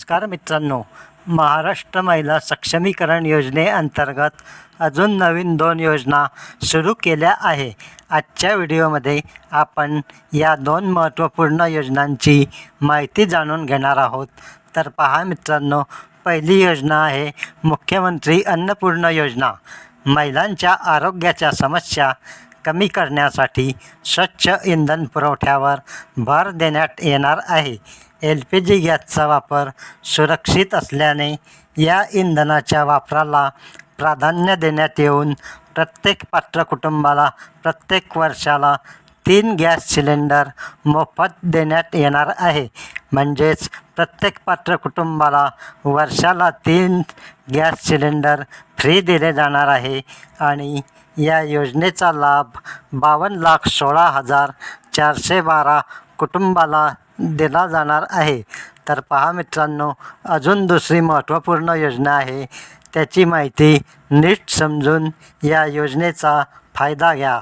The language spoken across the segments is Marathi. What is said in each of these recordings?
नमस्कार मित्रांनो. महाराष्ट्र महिला सक्षमीकरण योजनेअंतर्गत अजून नवीन दोन योजना सुरू केल्या आहे. आजच्या व्हिडिओमध्ये आपण या दोन महत्त्वपूर्ण योजनांची माहिती जाणून घेणार आहोत. तर पहा मित्रांनो पहिली योजना आहे मुख्यमंत्री अन्नपूर्ण योजना. महिलांच्या आरोग्याच्या समस्या कमी करण्यासाठी स्वच्छ इंधन पुरवठ्यावर भर देण्यात येणार आहे. एल पी जी गॅसचा वापर सुरक्षित असल्याने या इंधनाच्या वापराला प्राधान्य देण्यात येऊन प्रत्येक पात्र कुटुंबाला प्रत्येक वर्षाला तीन गॅस सिलेंडर मोफत देण्यात येणार आहे. म्हणजेच प्रत्येक पात्र कुटुंबाला वर्षाला तीन गॅस सिलेंडर फ्री दिले जाणार आहे आणि या योजनेचा लाभ बावन्न लाख सोळा हजार चारशे बारा कुटुंबाला दिला जाणार आहे. तर पहा मित्रांनो अजून दुसरी महत्त्वपूर्ण योजना आहे. त्याची माहिती नीट समजून या योजनेचा फायदा घ्या.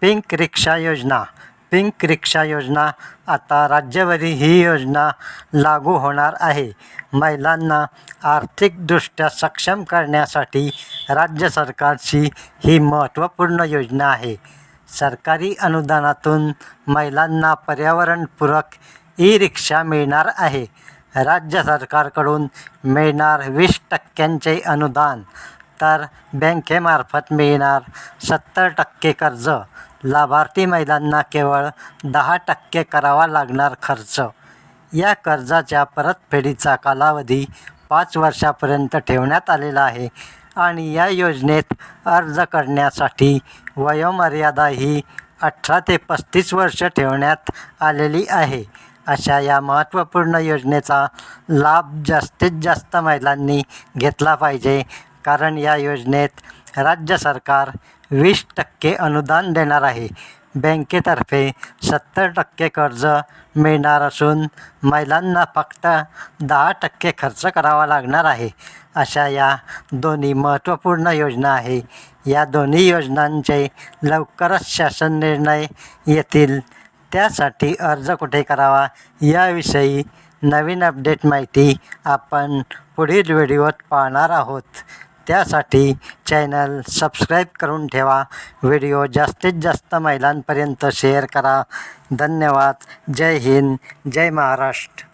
पिंक रिक्षा योजना. पिंक रिक्षा योजना आता राज्यभरी ही योजना लागू होणार आहे. महिलांना आर्थिकदृष्ट्या सक्षम करण्यासाठी राज्य सरकारची ही महत्त्वपूर्ण योजना आहे. सरकारी अनुदानातून महिलांना पर्यावरणपूरक ई रिक्षा मिळणार आहे. राज्य सरकारकडून मिळणार वीस टक्क्यांचे अनुदान तर बँकेमार्फत मिळणार सत्तर टक्के कर्ज लाभार्थी महिलांना केवळ दहा टक्के करावा लागणार खर्च. या कर्जाच्या परतफेडीचा कालावधी पाच वर्षापर्यंत ठेवण्यात आलेला आहे आणि या योजनेत अर्ज करण्यासाठी वयोमर्यादा ही अठरा ते पस्तीस वर्ष ठेवण्यात आलेली आहे. अशा या महत्त्वपूर्ण योजनेचा लाभ जास्तीत जास्त महिलांनी घेतला पाहिजे कारण या योजनेत राज्य सरकार वीस टक्के अनुदान देणार आहे. बँकेतर्फे सत्तर टक्के कर्ज मिळणार असून महिलांना फक्त दहा टक्के खर्च करावा लागणार आहे. अशा या दोन्ही महत्त्वपूर्ण योजना आहे. या दोन्ही योजनांचे लवकरच शासन निर्णय येतील. त्यासाठी अर्ज कुठे करावा याविषयी नवीन अपडेट माहिती आपण पुढील व्हिडिओत पाहणार आहोत. त्यासाठी चॅनल सबस्क्राईब करून ठेवा. व्हिडिओ जास्तीत जास्त महिलांपर्यंत शेअर करा. धन्यवाद. जय हिंद. जय महाराष्ट्र.